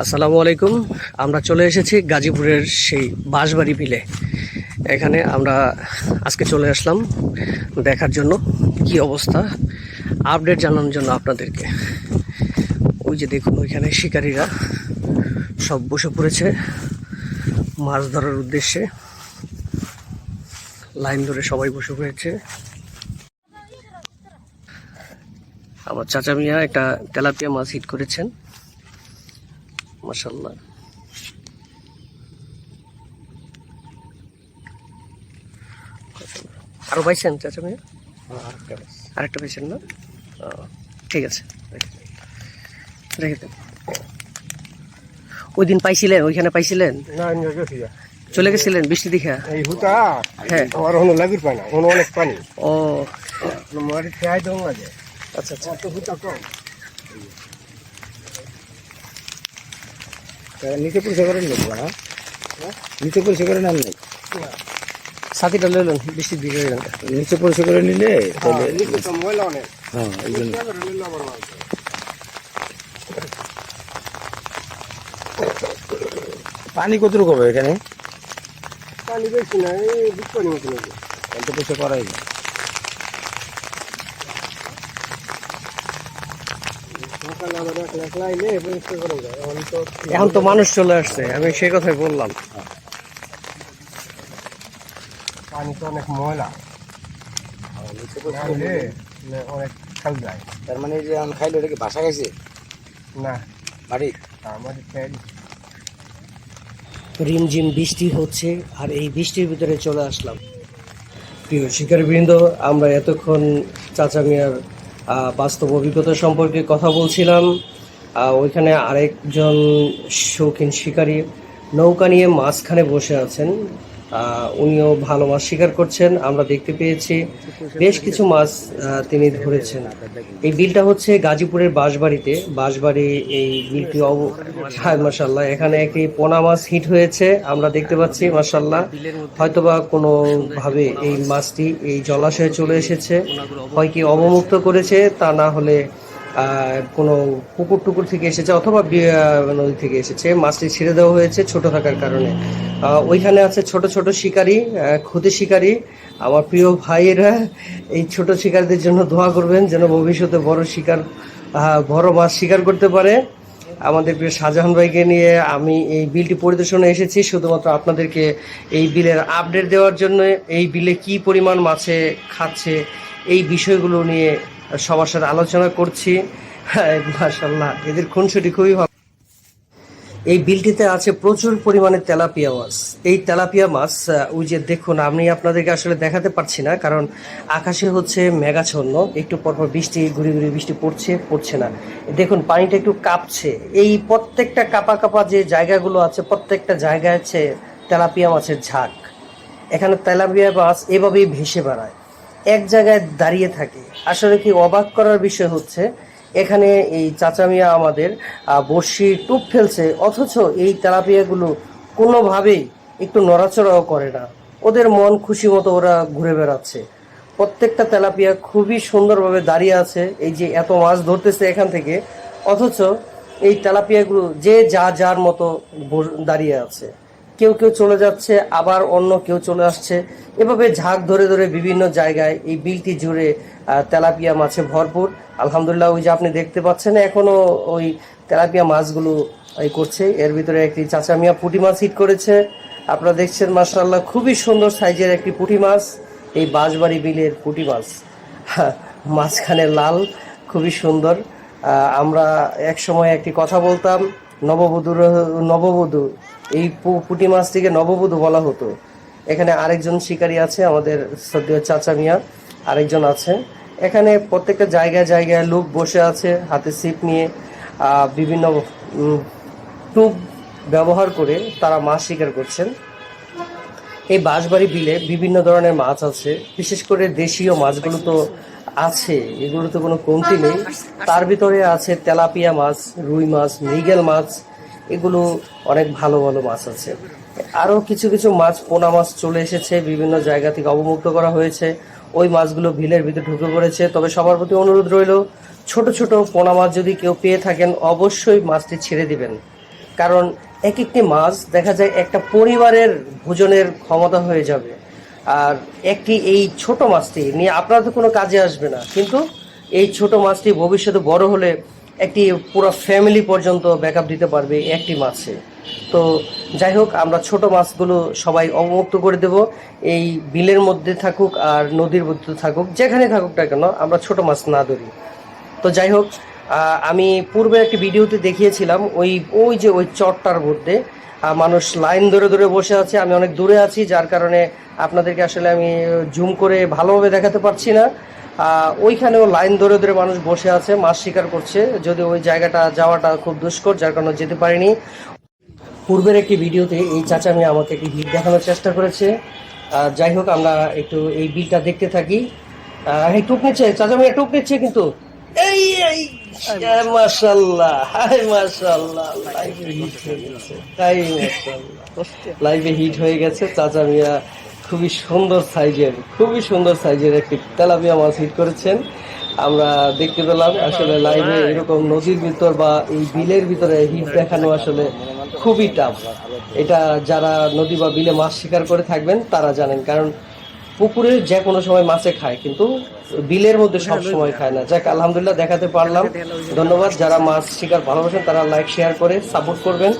আসসালামু আলাইকুম। আমরা চলে এসেছি গাজীপুরের সেই বাঁশবাড়ি বিলে। এখানে আমরা আজকে চলে আসলাম দেখার জন্য কি অবস্থা। আপডেট জানানোর জন্য আপনাদেরকে। ওই যে দেখুন, ওইখানে শিকারীরা সব বসে পড়েছে মাছ ধরার উদ্দেশ্যে। লাইন ধরে সবাই বসে পড়েছে। আমার চাচা মিয়া একটা তেলাপিয়া মাছ হিট করেছেন। মাসাল্লাহ আরও পাইছেন চাচা মিয়া? আরেকটা পাইছেন না? ঠিক আছে রেখে দেন ওই দিন পাইছিলেন ওইখানে পাইছিলেন। চলে গেছিলেন বৃষ্টি দেখা? হ্যাঁ। অনেক পানি। ও। মারি খেয়াই লাগে। আচ্ছা আচ্ছা। নিচে পরিষ্কার করে নিল না নিচে পরিষ্কার করে নেন নাই? সাথীটা লইলেন বৃষ্টি দিয়ে গেলেন নিচে পরিষ্কার করে নিলে হ্যাঁ এই জন্য। পানি কতটুকু হবে এখানে? পানি বেশি না এই বিপনি মতো অল্প পয়সা করাই আবার একলা একলা আইলে পরিষ্কার করা যায় এখন তো মানুষ চলে আসছে আমি সেই কথাই বললাম। পানি তো অনেক ময়লা। অনেক খাল যায়। তার মানে যে আম খাইলো এটা কি বাসা খাইছে না। বাড়ি? আমাদের খেয়াল রিমঝিম বৃষ্টি হচ্ছে আর এই বৃষ্টির ভিতরে চলে আসলাম। প্রিয় শিকারবৃন্দ আমরা এতক্ষণ চাচা মিয়ার বাস্তব অভিজ্ঞতা সম্পর্কে কথা বলছিলাম। ওইখানে আরেকজন শৌখিন শিকারী নৌকা নিয়ে মাঝখানে বসে আছেন। উনিও ভালো মাছ শিকার করছেন, আমরা দেখতে পেয়েছি। বেশ কিছু মাছ তিনি ধরেছেন। এই বিলটা হচ্ছে গাজীপুরের বাঁশবাড়িতে। বাঁশবাড়ি এই বিলটি হ্যাঁ মাসাল্লাহ এখানে একটি পোনা মাছ হিট হয়েছে, আমরা দেখতে পাচ্ছি মাসাল্লাহ হয়তোবা কোনো ভাবে এই মাছটি এই জলাশয়ে চলে এসেছে। হয় কি অবমুক্ত করেছে, তা না হলে কোনো পুকুর টুকুর থেকে এসেছে অথবা নদী থেকে এসেছে। মাছটি ছেড়ে দেওয়া হয়েছে ছোট থাকার কারণে। ওইখানে আছে ছোট ছোট শিকারী ক্ষুদে শিকারী। আমার প্রিয় ভাইয়েরা, এই ছোট শিকারীদের জন্য দোয়া করবেন যেন ভবিষ্যতে বড় শিকার বড় মাছ শিকার করতে পারে। আমাদের প্রিয় শাহজাহান ভাইকে নিয়ে আমি এই বিলটি পরিদর্শনে এসেছি। শুধুমাত্র আপনাদেরকে এই বিলের আপডেট দেওয়ার জন্য, এই বিলে কি পরিমাণ মাছে খাচ্ছে, এই বিষয়গুলো নিয়ে সবার সাথে আলোচনা করছি। মাসাল্লাহ এদের খুনসুটি খুবই ভালো। এই বিলটিতে আছে প্রচুর পরিমাণে তেলাপিয়া মাছ। এই তেলাপিয়া মাছ ওই যে দেখুন, আমি আপনাদেরকে আসলে দেখাতে পারছি না, কারণ আকাশে হচ্ছে মেঘাচ্ছন্ন। একটু পরপর বৃষ্টি, ঘুরি ঘুরি বৃষ্টি পড়ছে পড়ছে না। দেখুন, পানিটা একটু কাঁপছে। এই প্রত্যেকটা কাপা কাপা যে জায়গাগুলো আছে, প্রত্যেকটা জায়গায় আছে তেলাপিয়া মাছের ঝাঁক। এখানে তেলাপিয়া মাছ এভাবেই ভেসে বেড়ায়। এক জায়গায় দাঁড়িয়ে থাকে। আসলে কি অবাক করার বিষয় হচ্ছে, এখানে এই চাচামিয়া আমাদের বড়শি টুপ ফেলছে, অথচ এই তেলাপিয়াগুলো কোনোভাবেই একটু নড়াচড়াও করে না। ওদের মন খুশি মতো ওরা ঘুরে বেড়াচ্ছে। প্রত্যেকটা তেলাপিয়া খুবই সুন্দরভাবে দাঁড়িয়ে আছে, এই যে এত মাছ ধরতেছে এখান থেকে, অথচ এই তেলাপিয়াগুলো যে যা যার মতো দাঁড়িয়ে আছে। কেউ কেউ চলে যাচ্ছে আবার অন্য কেউ চলে আসছে। এভাবে ঝাঁক ধরে ধরে বিভিন্ন জায়গায় এই বিলটি জুড়ে তেলাপিয়া মাছে ভরপুর। আলহামদুলিল্লাহ ওই যে আপনি দেখতে পাচ্ছেন এখনও ওই তেলাপিয়া মাছগুলো এই করছে। এর ভিতরে একটি চাচা মিয়া পুঁটি মাছ হিট করেছে। আপনারা দেখছেন মাসাল্লাহ খুবই সুন্দর সাইজের একটি পুঁটি মাছ। এই বাঁশবাড়ি বিলের পুঁটি মাছ। হ্যাঁ, মাঝখানে লাল খুবই সুন্দর। আমরা এক সময় একটি কথা বলতাম নববধূর নববধূ এই পুঁটি মাছটিকে নববধূ বলা হতো। এখানে আরেকজন শিকারী আছে, আমাদের সদ্য চাচা মিয়া, আরেকজন আছে। এখানে প্রত্যেকটা জায়গায় জায়গায় লোক বসে আছে, হাতে ছিপ নিয়ে বিভিন্ন টুপ ব্যবহার করে তারা মাছ শিকার করছেন। এই বাঁশবাড়ি বিলে বিভিন্ন ধরনের মাছ আছে, বিশেষ করে দেশীয় মাছগুলো তো আছে এগুলো তো কোনো কমতি নেই। তার ভিতরে আছে তেলাপিয়া মাছ, রুই মাছ, মৃগেল মাছ এগুলো অনেক ভালো ভালো মাছ আছে। আরও কিছু কিছু মাছ, পোনা মাছ চলে এসেছে, বিভিন্ন জায়গা থেকে অবমুক্ত করা হয়েছে। ওই মাছগুলো ভিলের ভিতরে ঢুকে পড়েছে। তবে সবার প্রতি অনুরোধ রইল, ছোট ছোট পোনা মাছ যদি কেউ পেয়ে থাকেন, অবশ্যই মাছটি ছেড়ে দিবেন। কারণ এক একটি মাছ দেখা যায় একটা পরিবারের ভোজনের ক্ষমতা হয়ে যাবে। আর একটি এই ছোট মাছটি নিয়ে আপনার তো কোনো কাজে আসবে না। কিন্তু এই ছোট মাছটি ভবিষ্যতে বড় হলে একটি পুরো ফ্যামিলি পর্যন্ত ব্যাকআপ দিতে পারবে একটি মাছে। তো যাই হোক, আমরা ছোট মাছগুলো সবাই অবমুক্ত করে দেব। এই বিলের মধ্যে থাকুক আর নদীর মধ্যে থাকুক, যেখানে থাকুক না কেন, আমরা ছোট মাছ না ধরি। তো যাই হোক আমি পূর্বে একটি ভিডিওতে দেখিয়েছিলাম, ওই ওই যে ওই চটটার মধ্যে মানুষ লাইন ধরে ধরে বসে আছে, আমি অনেক দূরে আছি, যার কারণে আপনাদেরকে আসলে আমি জুম করে ভালোভাবে দেখাতে পারছি না। ওইখানেও লাইন ধরে ধরে মানুষ বসে আছে মাছ শিকার করছে। যদি ওই জায়গাটা যাওয়াটা খুব দুষ্কর যার কারণে যেতে পারিনি। পূর্বের একটি ভিডিওতে এই চাচা মেয়ে আমাকে একটি হিট দেখানোর চেষ্টা করেছে। আর যাই হোক আমরা একটু এই বিলটা দেখতে থাকি। এই টুক নিচ্ছে চাচা মেয়ে টুক নিচ্ছে কিন্তু এই এই মাশাল্লাহ হাই মাশাল্লাহ লাইভে হিট হয়ে গেছে তাই মাশাল্লাহ লাইভে হিট হয়ে গেছে চাচা মিয়া খুবই সুন্দর সাইজের, খুবই সুন্দর সাইজের একটি তেলাপিয়া মাছ হিট করেছেন। আমরা দেখতে পেলাম, আসলে লাইভে এরকম নদীর ভিতর বা এই বিলের ভিতরে হিট দেখানো আসলে খুবই টাফ এটা যারা নদী বা বিলে মাছ শিকার করে থাকবেন, তারা জানেন। কারণ পুকুরে যে কোনো সময় মাছে খায়, কিন্তু বিলের মধ্যে সব সময় খায় না। যাক, আলহামদুলিল্লাহ, দেখাতে পারলাম। ধন্যবাদ। যারা মাছ শিকার ভালোবাসেন, তারা লাইক শেয়ার করে সাপোর্ট করবেন।